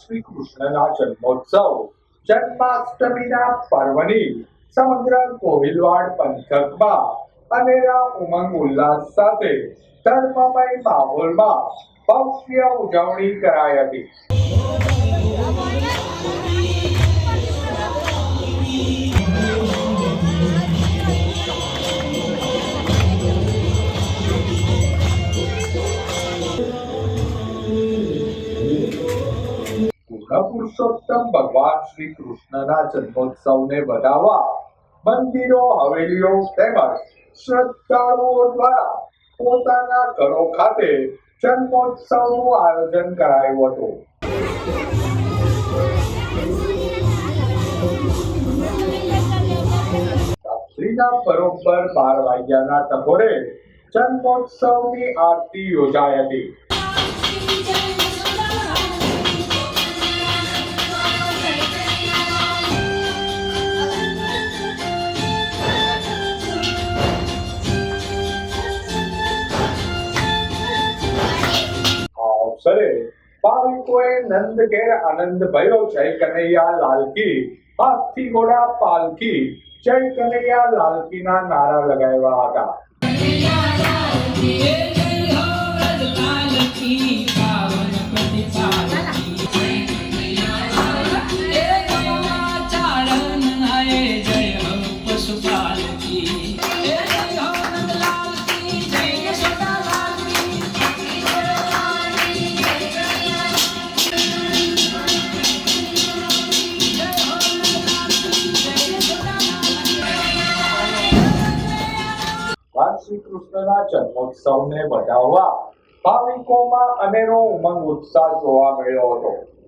શ્રી કૃષ્ણના જન્મોત્સવ, જન્માષ્ટમીના પર્વની સમગ્ર કોહિલવાડ પંથકમાં અનેરા ઉમંગ ઉલ્લાસ સાથે ધર્મમય માહોલમાં ભવ્ય ઉજવણી કરાઈ હતી. પુરુષોત્તમ ભગવાન શ્રી કૃષ્ણના જન્મોત્સવને વધાવવા મંદિરો, હવેલીઓ તેમજ શ્રદ્ધાળુઓ દ્વારા પોતાના ઘરો ખાતે જન્મોત્સવનું આયોજન કરાયું હતું. રાત્રિના બરોબર બાર વાગ્યાના ટકોરે જન્મોત્સવની આરતી યોજાઈ હતી. અવસરે ભાવિકોએ નંદ ઘેર આનંદ ભયો જય કનૈયા લાલકી. હાથી ઘોડા પાલકી જય કનૈયા લાલકીના નારા લગાવ્યા હતા. શ્રી કૃષ્ણના જન્મોત્સવને બતાવવા ભાવિકોમાં અનેરો ઉમંગ ઉત્સાહ જોવા મળ્યો હતો.